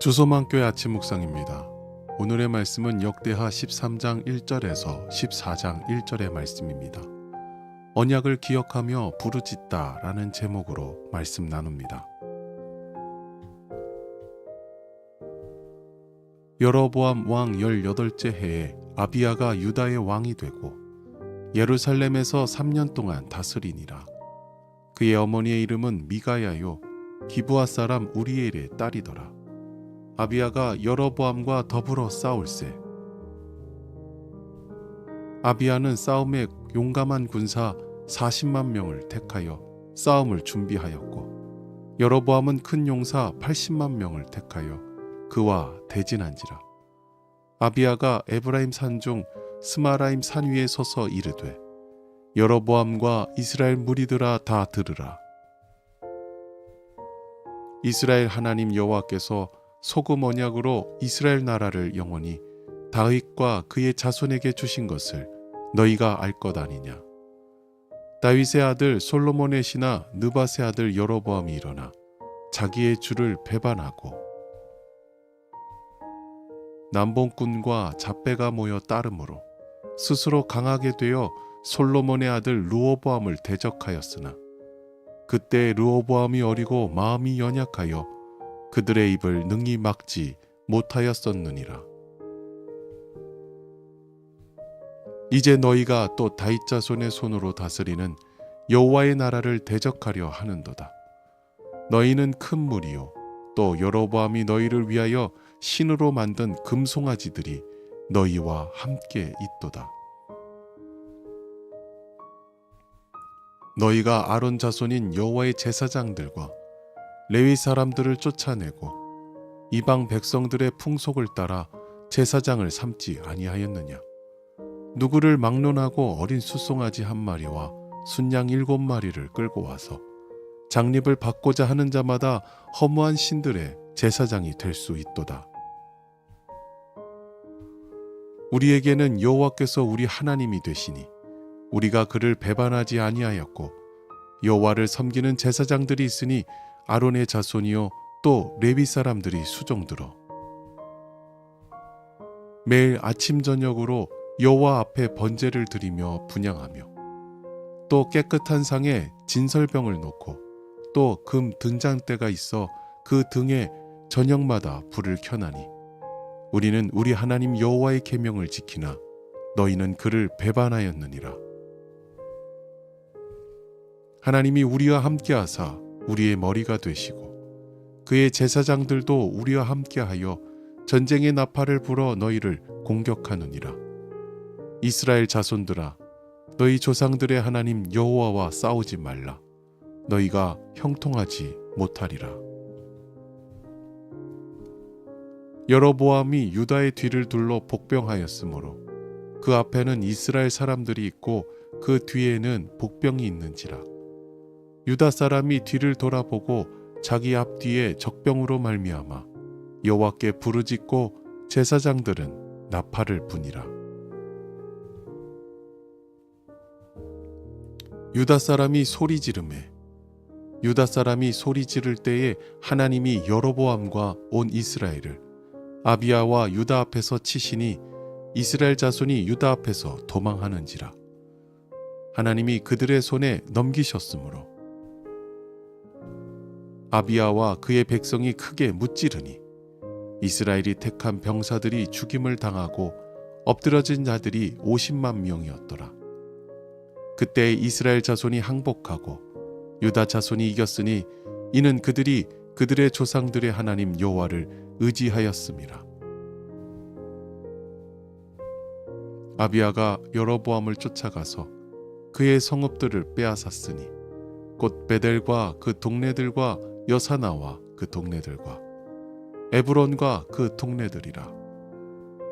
주소만교회 아침 묵상입니다. 오늘의 말씀은 역대하 13장 1절에서 14장 1절의 말씀입니다. 언약을 기억하며 부르짖다라는 제목으로 말씀 나눕니다. 여로보암 왕 18째 해에 아비야가 유다의 왕이 되고 예루살렘에서 3년 동안 다스리니라. 그의 어머니의 이름은 미가야요 기부아 사람 우리엘의 딸이더라. 아비야가 여로보암과 더불어 싸울세. 아비야는 싸움에 용감한 군사 40만 명을 택하여 싸움을 준비하였고 여로보암은 큰 용사 80만 명을 택하여 그와 대진한지라. 아비야가 에브라임 산 중 스마라임 산 위에 서서 이르되 여로보암과 이스라엘 무리들아 다 들으라. 이스라엘 하나님 여호와께서 소금 언약으로 이스라엘 나라를 영원히 다윗과 그의 자손에게 주신 것을 너희가 알 것 아니냐. 다윗의 아들 솔로몬의 신하 느바의 아들 여로보암이 일어나 자기의 주를 배반하고 남봉꾼과 잡배가 모여 따름으로 스스로 강하게 되어 솔로몬의 아들 루오보암을 대적하였으나 그때 루오보암이 어리고 마음이 연약하여 그들의 입을 능히 막지 못하였었느니라. 이제 너희가 또 다윗 자손의 손으로 다스리는 여호와의 나라를 대적하려 하는도다. 너희는 큰 무리요 또 여로보암이 너희를 위하여 신으로 만든 금송아지들이 너희와 함께 있도다. 너희가 아론 자손인 여호와의 제사장들과 레위 사람들을 쫓아내고 이방 백성들의 풍속을 따라 제사장을 삼지 아니하였느냐? 누구를 막론하고 어린 수송아지 한 마리와 순양 일곱 마리를 끌고 와서 장립을 받고자 하는 자마다 허무한 신들의 제사장이 될 수 있도다. 우리에게는 여호와께서 우리 하나님이 되시니 우리가 그를 배반하지 아니하였고 여호와를 섬기는 제사장들이 있으니 아론의 자손이요 또 레위 사람들이 수종들어. 매일 아침 저녁으로 여호와 앞에 번제를 드리며 분양하며 또 깨끗한 상에 진설병을 놓고 또 금 등잔대가 있어 그 등에 저녁마다 불을 켜나니 우리는 우리 하나님 여호와의 계명을 지키나 너희는 그를 배반하였느니라. 하나님이 우리와 함께하사 우리의 머리가 되시고 그의 제사장들도 우리와 함께하여 전쟁의 나팔을 불어 너희를 공격하느니라. 이스라엘 자손들아 너희 조상들의 하나님 여호와와 싸우지 말라. 너희가 형통하지 못하리라. 여로보암이 유다의 뒤를 둘러 복병하였으므로 그 앞에는 이스라엘 사람들이 있고 그 뒤에는 복병이 있는지라 유다 사람이 뒤를 돌아보고 자기 앞뒤에 적병으로 말미암아 여호와께 부르짖고 제사장들은 나팔을 부니라. 유다 사람이 소리 지르매 유다 사람이 소리 지를 때에 하나님이 여로보암과 온 이스라엘을 아비야와 유다 앞에서 치시니 이스라엘 자손이 유다 앞에서 도망하는지라. 하나님이 그들의 손에 넘기셨으므로 아비야와 그의 백성이 크게 무찌르니 이스라엘이 택한 병사들이 죽임을 당하고 엎드러진 자들이 50만 명이었더라. 그때 이스라엘 자손이 항복하고 유다 자손이 이겼으니 이는 그들이 그들의 조상들의 하나님 여호와를 의지하였음이라. 아비야가 여로보암을 쫓아가서 그의 성읍들을 빼앗았으니 곧 베델과 그 동네들과 여사나와 그 동네들과 에브론과 그 동네들이라.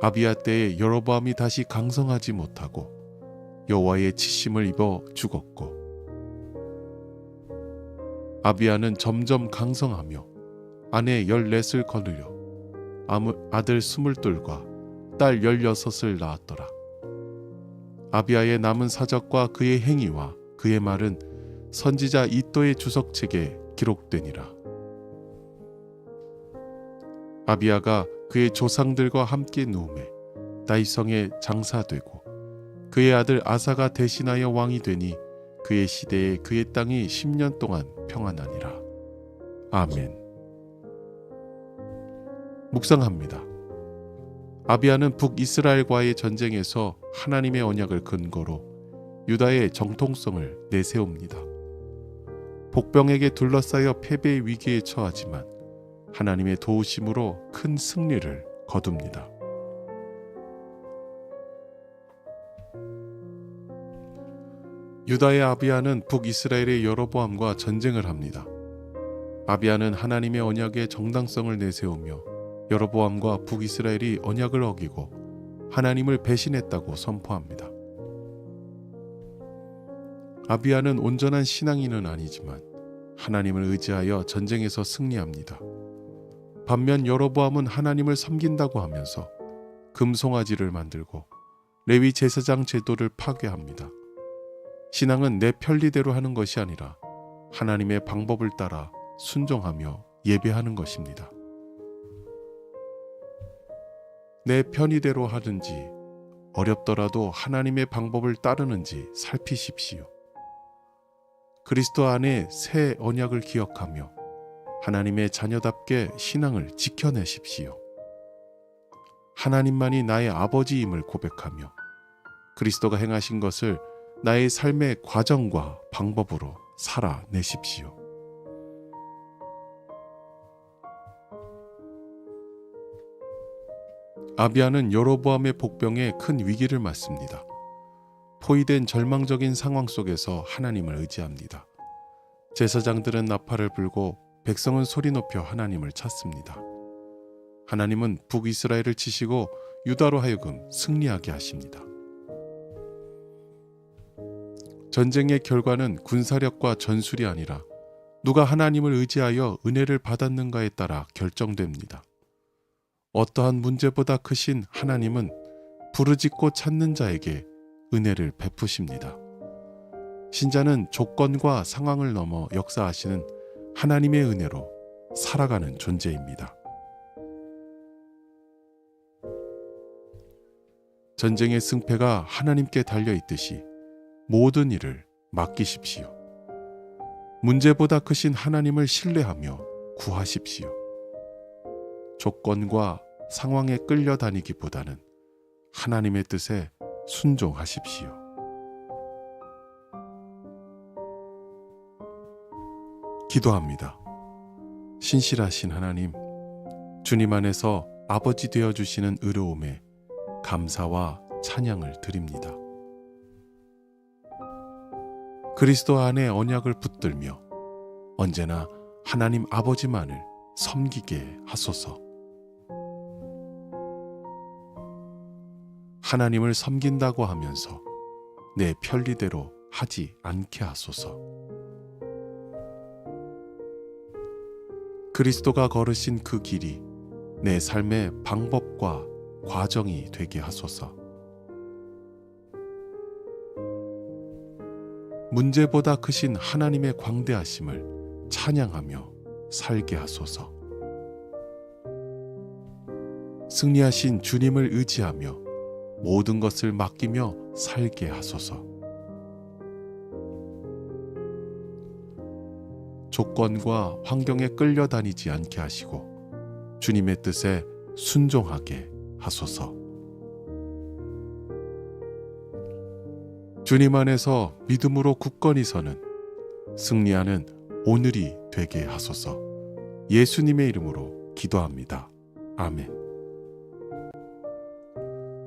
아비야 때에 여로보암이 다시 강성하지 못하고 여호와의 치심을 입어 죽었고 아비야는 점점 강성하며 아내 열넷을 거느려 아들 스물둘과 딸 열여섯을 낳았더라. 아비야의 남은 사적과 그의 행위와 그의 말은 선지자 이또의 주석책에 기록되니라. 아비아가 그의 조상들과 함께 누움에 다이성에 장사되고 그의 아들 아사가 대신하여 왕이 되니 그의 시대에 그의 땅이 10년 동안 평안하니라. 아멘. 묵상합니다. 아비아는 북이스라엘과의 전쟁에서 하나님의 언약을 근거로 유다의 정통성을 내세웁니다. 복병에게 둘러싸여 패배의 위기에 처하지만 하나님의 도우심으로 큰 승리를 거둡니다. 유다의 아비아는 북이스라엘의 여로보암과 전쟁을 합니다. 아비아는 하나님의 언약의 정당성을 내세우며 여로보암과 북이스라엘이 언약을 어기고 하나님을 배신했다고 선포합니다. 아비아는 온전한 신앙인은 아니지만 하나님을 의지하여 전쟁에서 승리합니다. 반면 여로보암은 하나님을 섬긴다고 하면서 금송아지를 만들고 레위 제사장 제도를 파괴합니다. 신앙은 내 편리대로 하는 것이 아니라 하나님의 방법을 따라 순종하며 예배하는 것입니다. 내 편의대로 하든지 어렵더라도 하나님의 방법을 따르는지 살피십시오. 그리스도 안에 새 언약을 기억하며 하나님의 자녀답게 신앙을 지켜내십시오. 하나님만이 나의 아버지임을 고백하며 그리스도가 행하신 것을 나의 삶의 과정과 방법으로 살아내십시오. 아비아는 여로보암의 복병에 큰 위기를 맞습니다. 포위된 절망적인 상황 속에서 하나님을 의지합니다. 제사장들은 나팔을 불고 백성은 소리 높여 하나님을 찾습니다. 하나님은 북이스라엘을 치시고 유다로 하여금 승리하게 하십니다. 전쟁의 결과는 군사력과 전술이 아니라 누가 하나님을 의지하여 은혜를 받았는가에 따라 결정됩니다. 어떠한 문제보다 크신 하나님은 부르짖고 찾는 자에게 은혜를 베푸십니다. 신자는 조건과 상황을 넘어 역사하시는 하나님의 은혜로 살아가는 존재입니다. 전쟁의 승패가 하나님께 달려 있듯이 모든 일을 맡기십시오. 문제보다 크신 하나님을 신뢰하며 구하십시오. 조건과 상황에 끌려다니기보다는 하나님의 뜻에 순종하십시오. 기도합니다. 신실하신 하나님, 주님 안에서 아버지 되어 주시는 의로움에 감사와 찬양을 드립니다. 그리스도 안에 언약을 붙들며 언제나 하나님 아버지만을 섬기게 하소서. 하나님을 섬긴다고 하면서 내 편리대로 하지 않게 하소서. 그리스도가 걸으신 그 길이 내 삶의 방법과 과정이 되게 하소서. 문제보다 크신 하나님의 광대하심을 찬양하며 살게 하소서. 승리하신 주님을 의지하며 모든 것을 맡기며 살게 하소서. 조건과 환경에 끌려다니지 않게 하시고 주님의 뜻에 순종하게 하소서. 주님 안에서 믿음으로 굳건히 서는 승리하는 오늘이 되게 하소서. 예수님의 이름으로 기도합니다. 아멘.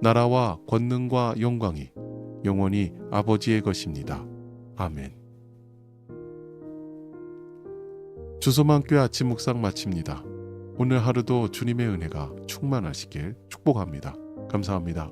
나라와 권능과 영광이 영원히 아버지의 것입니다. 아멘. 주소만교회 아침 묵상 마칩니다. 오늘 하루도 주님의 은혜가 충만하시길 축복합니다. 감사합니다.